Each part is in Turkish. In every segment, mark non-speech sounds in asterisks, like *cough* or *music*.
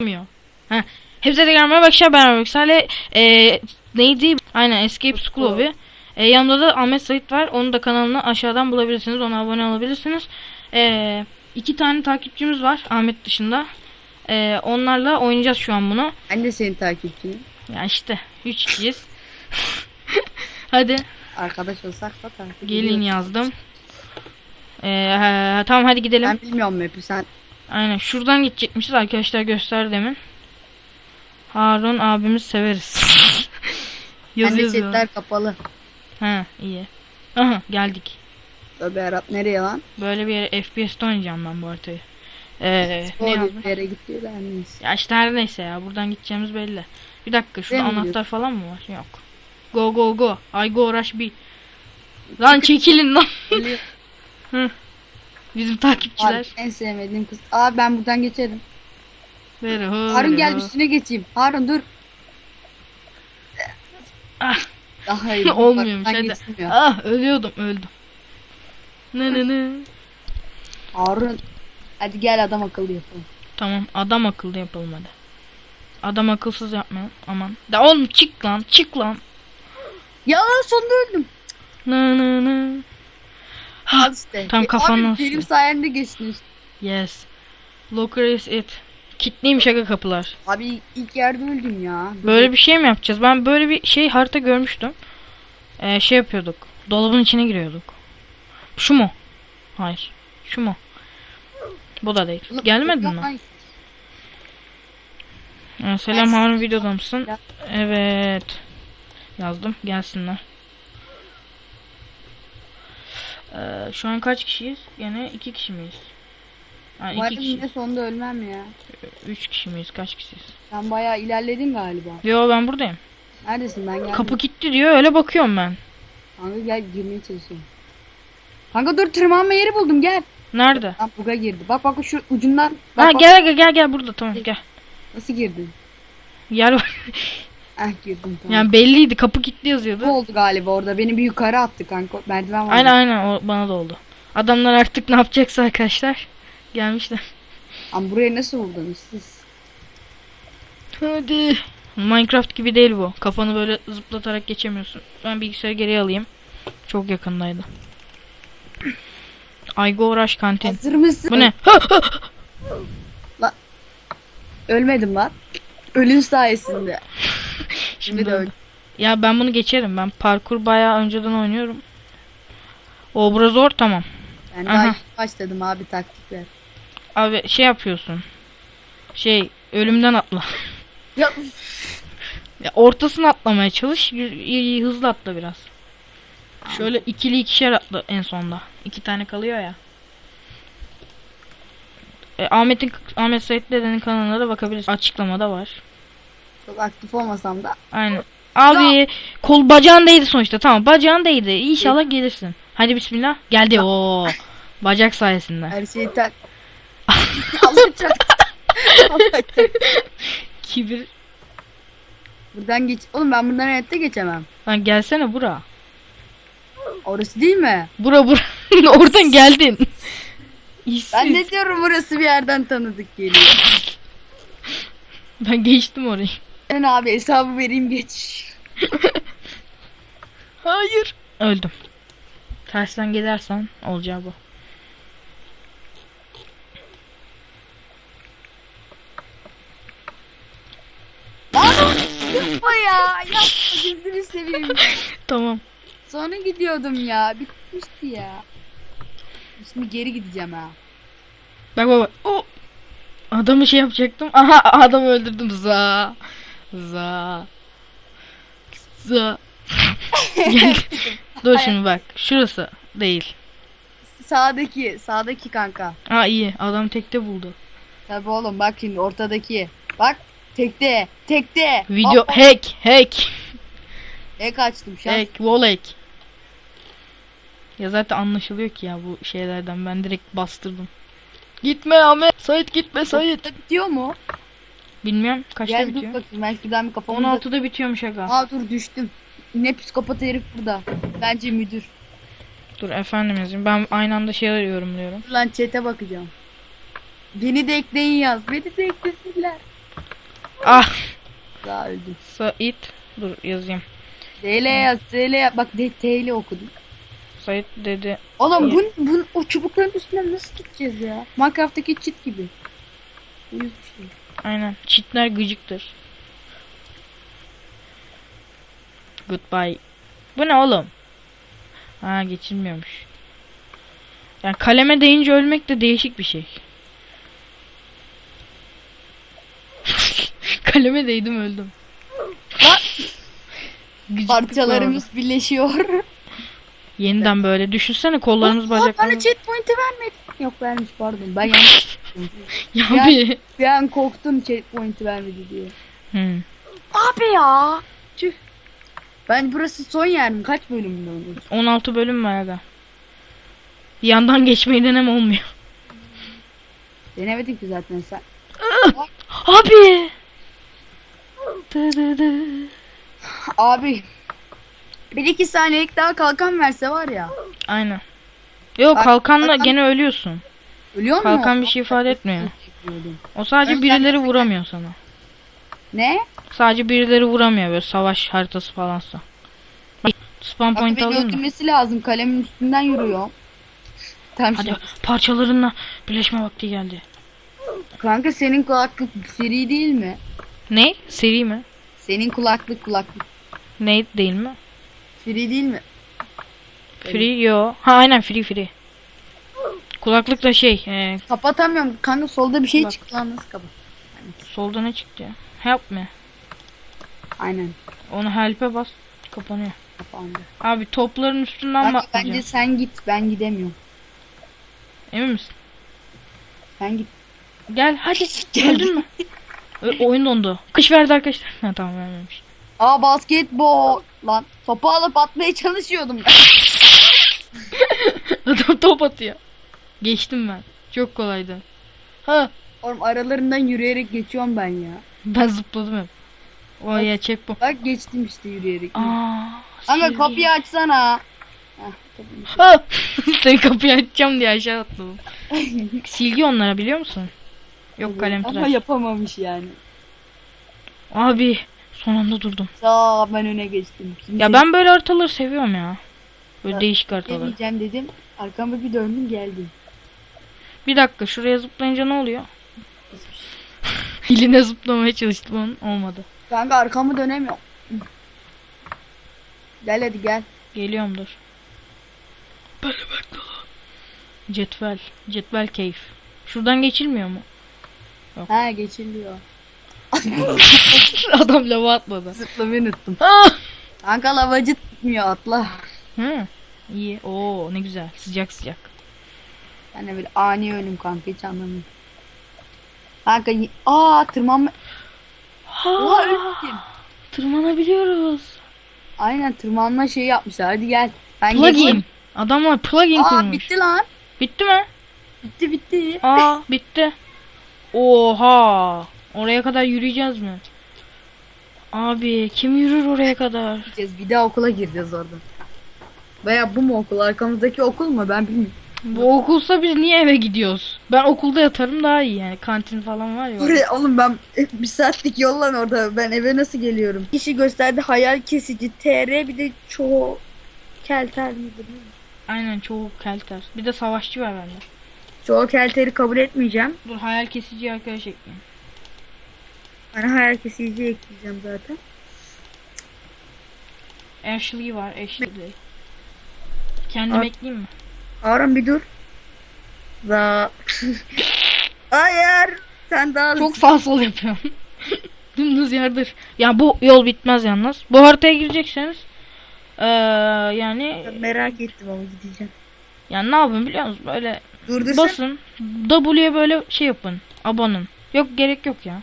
Bilmiyor. Ha. Hepsi de gelmeye başlar ben Salih e, neydi? Aynen Escape School'u. E, yanımda da Ahmet Sait var. Onun da kanalını aşağıdan bulabilirsiniz. Ona abone olabilirsiniz. E, iki tane takipçimiz var Ahmet dışında. E, onlarla oynayacağız şu an bunu. Ben de senin takipçinim. Ya işte 3 kişiyiz. *laughs* Hadi Arkadaş olsak da takip gelin ediyoruz. yazdım. E, he, tamam hadi gidelim. Ben bilmiyorum map'i sen. Aynen şuradan gidecekmişiz arkadaşlar göster demin. Harun abimiz severiz. Yazı Bende setler kapalı. Ha iyi. Aha geldik. Tövbe Arap nereye lan? Böyle bir yere FPS'te oynayacağım ben bu haritayı. Ee, ne O yazmış? bir yere da her neyse. Ya işte her neyse ya buradan gideceğimiz belli. Bir dakika şurada Değil mi? anahtar falan mı var? Yok. Go go go. I go rush bir. Lan çekilin lan. Ölüyor. Bizim takipçiler. Abi en sevmediğim kız. Abi ben buradan geçerim. Ver, Harun gel üstüne geçeyim. Harun dur. Ah. Daha iyi. *laughs* Olmuyormuş hadi. Ah ölüyordum öldüm. Ne ne ne. Harun. Hadi gel adam akıllı yapalım. Tamam adam akıllı yapalım hadi. Adam akılsız yapmayalım aman. Da oğlum çık lan çık lan. Ya sonunda öldüm. Ne ne ne. Al *laughs* işte. Tam E, kafandan Abi benim sürüyor. sayemde geçtin işte. Yes. Locker is it. Kitleymiş aga kapılar. Abi ilk yerde öldüm ya. Böyle bir şey mi yapacağız? Ben böyle bir şey harita görmüştüm. Ee, şey yapıyorduk. Dolabın içine giriyorduk. Şu mu? Hayır. Şu mu? Bu da değil. Gelmedin mi? Ee, selam Harun videoda mısın? Evet. Yazdım. Gelsinler. Ee, şu an kaç kişiyiz? Gene iki kişi miyiz? Ha, iki Umarım yine sonunda ölmem ya. Üç kişi miyiz? Kaç kişiyiz? Sen bayağı ilerledin galiba. Yo ben buradayım. Neredesin ben geldim. Kapı kilitli diyor. Öyle bakıyorum ben. Kanka gel girmeye çalışıyorum. Kanka dur tırmanma yeri buldum gel. Nerede? Lan buga girdi. Bak bak şu ucundan. Bak, Ha bak, gel gel gel gel burada tamam gel. Nasıl girdin? Yer var. *laughs* Ah girdim tamam. yani belliydi kapı kilitli yazıyordu. Bu oldu galiba orada. Beni bir yukarı attı kanka. Merdiven var. Aynen aynen o bana da oldu. Adamlar artık ne yapacaksa arkadaşlar. Gelmişler. Ama burayı nasıl buldunuz siz? Hadi. Minecraft gibi değil bu. Kafanı böyle zıplatarak geçemiyorsun. Ben bilgisayarı geriye alayım. Çok yakındaydı. *clears throat* I go rush kantin. Hazır mısın? Bu ne? Ölmedim lan. Ölüm sayesinde. *laughs* Şimdi de öldüm. Ya ben bunu geçerim. Ben parkur bayağı önceden oynuyorum. O bura zor tamam. Ben Aha. daha başladım abi taktikler. Abi şey yapıyorsun. Şey ölümden atla. Ya *laughs* Ya ortasını atlamaya çalış. Hızlı atla biraz. Şöyle ikili ikişer atla en sonda. İki tane kalıyor ya. E, Ahmet'in Ahmet Sait Dede'nin kanalına da bakabilirsin. Açıklamada var. Çok aktif olmasam da. Aynen. Abi kol bacağın değdi sonuçta. Tamam bacağın değdi. İnşallah gelirsin. Hadi bismillah. Geldi o. Bacak sayesinde. Her şeyi tak. *laughs* Alacak. *laughs* Kibir. Buradan geç. Oğlum ben buradan hayatta geçemem. Lan gelsene bura. Orası değil mi? Bura bura. *laughs* Oradan geldin. İşsiz. Ben ne diyorum burası bir yerden tanıdık geliyor. Ben geçtim orayı. Ben abi hesabı vereyim geç. *laughs* Hayır. Öldüm. Tersten gidersen olacağı bu. Yapma ya. Yapma gözünü seveyim. Tamam. Sonra gidiyordum ya. Bitmişti ya. Şimdi geri gideceğim ha. Bak bak. O. Adamı şey yapacaktım. Aha adamı öldürdüm. Za. Za. Za. Gel. Dur şimdi bak. Şurası değil. Sağdaki, sağdaki kanka. Ha iyi. Adam tekte buldu. Tabi oğlum bak şimdi ortadaki. Bak tekte, tekte. Video Hop, hop. hack hack Ek açtım şans. hack wall hack. Ya zaten anlaşılıyor ki ya bu şeylerden ben direkt bastırdım. Gitme Ahmet. Sait gitme Sait. Bitiyor mu? Bilmiyorum kaçta Gel dur bitiyor. bakayım belki daha bir kafamda. 16'da bitiyormuş aga. Aa dur düştüm. Ne psikopat herif burada. Bence müdür. Dur efendimizim ben aynı anda şeyler yorumluyorum. Dur Lan chat'e bakacağım. Beni de ekleyin yaz. Beni de eklesinler. Ah Daha öldüm. Sait. Dur yazayım. DL yaz, DL yaz. Bak D, T ile okudum. Sait dedi. Oğlum bu, bu o çubukların üstünden nasıl gideceğiz ya? Minecraft'taki cheat gibi. Uyuz bir şey. Aynen. Çitler gıcıktır. Goodbye. Bu ne oğlum? Ha geçilmiyormuş. Yani kaleme değince ölmek de değişik bir şey. *laughs* kaleme değdim öldüm. Gıcıklık Parçalarımız birleşiyor. var. Yeniden böyle. Düşünsene kollarımız Aa, Bana bacaklarımız. checkpoint'i vermedi. Yok vermiş pardon. Ben yanlış. Ya bir. an korktum checkpoint'i vermedi diye. Hmm. Abi ya. Tüh. Ben burası son yer mi? Kaç bölümde olur? 16 bölüm var aga. Bir yandan geçmeyi denem olmuyor. Denemedin ki zaten sen. Abi. Dı dı. Abi. Bir iki saniyelik daha kalkan verse var ya. Aynen. Yok Bak- kalkanla kalkan- gene ölüyorsun. Ölüyor mu? Kalkan bir şey ifade etmiyor. O sadece birileri vuramıyor sana. Ne? Sadece birileri vuramıyor böyle savaş haritası falansa. Bak, Spam Bak point alayım mı? lazım. Kalemin üstünden yürüyor. Tamam Hadi parçalarınla birleşme vakti geldi. Kanka senin kulaklık free değil mi? Ne? Seri mi? Senin kulaklık kulaklık Ne değil mi? free değil mi? Free yo. Ha aynen free free. Kulaklık da şey, e, Kapatamıyorum. Kanka solda bir şey Bak. çıktı lan nasıl kapat? solda ne çıktı ya? Help me. Aynen. Onu help'e bas, kapanıyor. Kapandı. Abi topların üstünden bakmayacağım. bence sen git. Ben gidemiyorum. Emin misin? Sen git. Gel hadi. *laughs* Geldim. Öldün mü? Ö- oyun dondu. Kış verdi arkadaşlar. *laughs* Ha tamam vermemiş. Aa basketbol. Lan topu alıp atmaya çalışıyordum. *laughs* Adam *laughs* top atıyor. Geçtim ben. Çok kolaydı. Ha Oğlum aralarından yürüyerek geçiyorum ben ya. ben zıpladım hep. O ya çek bu. Bak geçtim işte yürüyerek. Aa. Kanka silgi. kapıyı açsana. Heh, kapıyı- Ha! *laughs* Seni kapıyı açacağım diye aşağı atladım. *laughs* Silgi onlara biliyor musun? Yok kalem Ama tıraş. yapamamış yani. Abi son anda durdum. Sağ ben öne geçtim. Şimdi Ya ben böyle haritaları seviyorum ya. Böyle değişik haritaları. Demeyeceğim dedim. Arkama bir döndüm geldim. Bir dakika şuraya zıplayınca ne oluyor? *laughs* Eline zıplamaya çalıştım onun olmadı. Kanka arkamı dönemiyorum. Gel hadi gel. Geliyorum dur. Böyle bekle lan. Cetvel. Cetvel keyif. Şuradan geçilmiyor mu? Ha geçiliyor. *laughs* Adam lava atmadı. Zıplamayı unuttum. Ah! Kanka lavacı tutmuyor atla. Hı. İyi. Oo ne güzel. Sıcak sıcak. Yani böyle ani ölüm kanka hiç anlamıyorum. Kanka aa tırmanma. Oha Ha, öldüm. tırmanabiliyoruz. Aynen tırmanma şeyi yapmışlar. Hadi gel. Ben Plugin. Adamlar plugin Aa kurmuş. bitti lan. Bitti mi? Bitti bitti. Aa bitti. Oha. Oraya kadar yürüyeceğiz mi? Abi kim yürür oraya kadar? Gideceğiz. Bir daha okula gireceğiz orada. Veya bu mu okul? Arkamızdaki okul mu? Ben bilmiyorum. Bu okulsa biz niye eve gidiyoruz? Ben okulda yatarım daha iyi yani. Kantin falan var ya. Buraya oğlum ben bir saatlik yollan orada. Ben eve nasıl geliyorum? Kişi gösterdi hayal kesici. TR bir de çoğu kelter midir? ne? Aynen çoğu kelter. Bir de savaşçı var bende. Çoğu kelteri kabul etmeyeceğim. Dur hayal kesici arkadaş ekleyeyim. Ben hayal kesici ekleyeceğim zaten. Ashley var Ashley. Kendim Aa. ekleyeyim mi? Harun bir dur. Za. *laughs* Hayır. Sen daha Çok sağ sol yapıyorum. *laughs* Dümdüz yerdir. Ya bu yol bitmez yalnız. Bu haritaya girecekseniz eee yani merak ettim ama gideceğim. yani ne yapın biliyor musunuz? Böyle Durdursana. basın W'ye böyle şey yapın. Abanın. Yok gerek yok ya.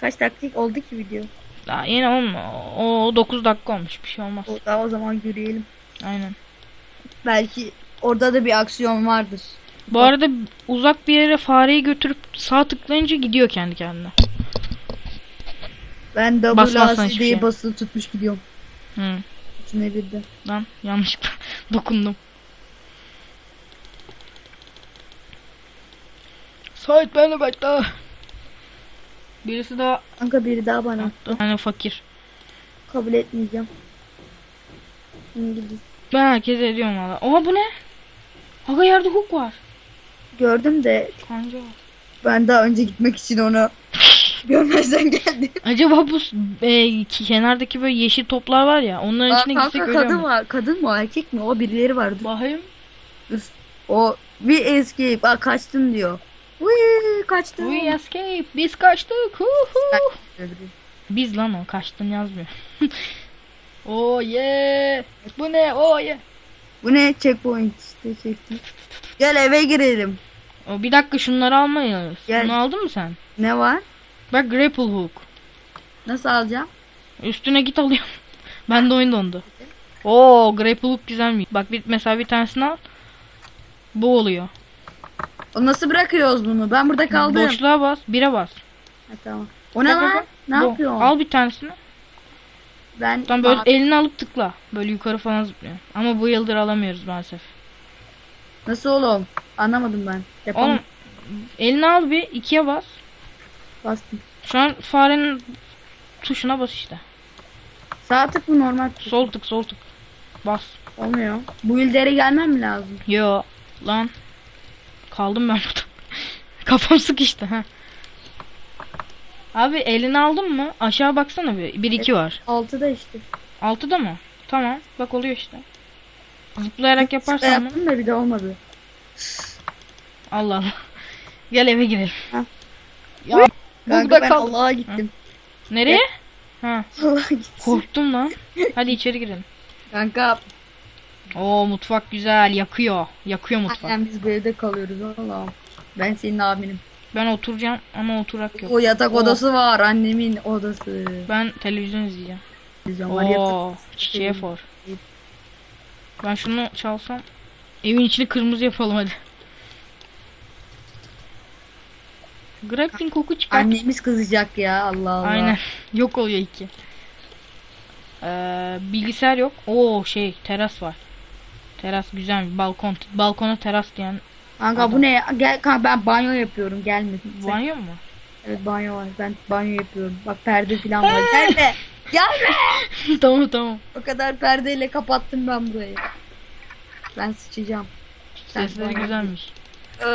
Kaç dakika oldu ki video? Daha yeni oğlum o 9 dakika olmuş bir şey olmaz. O, daha o zaman yürüyelim. Aynen. Belki orada da bir aksiyon vardır. Bu arada uzak bir yere fareyi götürüp sağ tıklayınca gidiyor kendi kendine. Ben Basmazsan WASD hiçbir şey. basılı tutmuş gidiyorum. Hı. İçine bir de. Lan yanlışlıkla *laughs* dokundum. Sait benle bekle. Birisi daha Kanka biri daha bana. attı. Yani fakir. Kabul etmeyeceğim. İngiliz. Ben herkese ediyorum valla. Oha bu ne? Aga yerde hook var. Gördüm de Kanca var. ben daha önce gitmek için onu *laughs* görmezden geldim. Acaba bu s- e, kenardaki böyle yeşil toplar var ya onların Aa, içine gitsek kanka ölüyor kadın mu? var. Kadın mı o erkek mi? O birileri vardı. Bakayım. O bir eski bak kaçtın diyor. Uy kaçtım. We escape. Biz kaçtık. Hu hu. Öbürü. Biz lan o kaçtın yazmıyor. *laughs* oh yeah. Bu ne? Oh yeah. Bu ne checkpoint işte çektim. Gel eve girelim. O, bir dakika şunları almayız. Gel. Bunu aldın mı sen? Ne var? Bak grapple hook. Nasıl alacağım? Üstüne git alıyorum. *laughs* ben de oyun dondu. Oo grapple hook güzelmiş. Bak bir, mesela bir tanesini al. Bu oluyor. O nasıl bırakıyoruz bunu? Ben burada kaldım. Boşluğa bas. Bire bas. Ha, tamam. O ne Bak, lan? bak. Ne yapıyorsun? Al bir tanesini. Ben Tam böyle elini alıp tıkla. Böyle yukarı falan zıplıyor. Ama bu yıldır alamıyoruz maalesef. nasıl oğlum? Anlamadım ben. Yapam Oğlum elini al bir ikiye bas. bastım. Şu an farenin tuşuna bas işte. Sağ tık mı normal tık? Sol tık sol tık. Bas. Olmuyor. Bu ildere gelmem mi lazım? Yo lan. Kaldım ben burada. *laughs* Kafam sıkıştı ha. Abi elini aldın mı? Aşağı baksana bir. 1 2 var. Altıda işte. Altıda mı? Tamam. Bak oluyor işte. Zıplayarak yaparsan yaptım da bir de olmadı. Allah Allah. *laughs* Gel eve girelim. Ha. Ya Kanka burada ben kaldım. Allah'a gittim. Nereye? Ha, Allah'a gittim. korktum lan. Hadi içeri girelim. Kanka Oo mutfak güzel, yakıyor. Yakıyor mutfak. aynen biz bu evde kalıyoruz Allah'ım. Ben senin abinim. Ben oturacağım ama oturak yok. O yatak Oo. odası var annemin odası. Ben televizyon izleyeceğim. Televizyon var yatak. Çiçeğe for. Ben şunu çalsam. Evin içini kırmızı yapalım hadi. Grappling koku çıkar. Annemiz kızacak ya Allah Allah. Aynen. *laughs* Yok oluyor iki. Ee, bilgisayar yok. Oo şey teras var. Teras güzel. Balkon. Balkona teras diyen Kanka bu ne ya? Gel kanka ben banyo yapıyorum gelmedin. Sen- banyo mu? Evet banyo var. Ben banyo yapıyorum. Bak perde falan var. Gelme. Gelme. *laughs* tamam tamam. O kadar perdeyle kapattım ben burayı. Ben sıçacağım. Banyo- güzelmiş. Ee,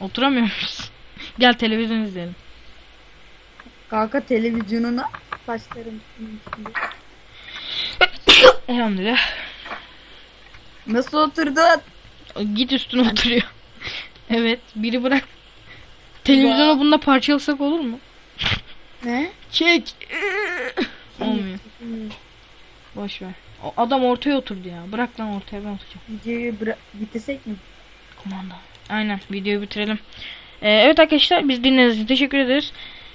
Oturamıyor muyuz? *laughs* Gel televizyon izleyelim. Kanka televizyonuna saçlarım. *coughs* Elhamdülillah. Nasıl oturdun? Git üstüne oturuyor. *laughs* evet. Biri bırak. Televizyonu bununla parçalasak olur mu? Ne? Çek. Olmuyor. Boş ver. O adam ortaya oturdu ya. Bırak lan ortaya ben oturacağım. Videoyu bıra- bitirsek mi? Kumanda. Aynen videoyu bitirelim. Ee, evet arkadaşlar biz dinlediğiniz için teşekkür ederiz.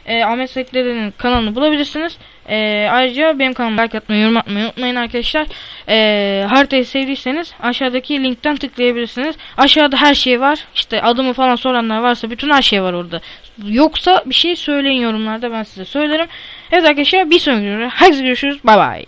Ee, Ahmet Saitler'in kanalını bulabilirsiniz. Ee, ayrıca benim kanalıma like atmayı, yorum atmayı unutmayın arkadaşlar. Ee, haritayı sevdiyseniz aşağıdaki linkten tıklayabilirsiniz. Aşağıda her şey var. İşte adımı falan soranlar varsa bütün her şey var orada. Yoksa bir şey söyleyin yorumlarda ben size söylerim. Evet arkadaşlar bir sonraki videoda görüşürüz. Bay bay.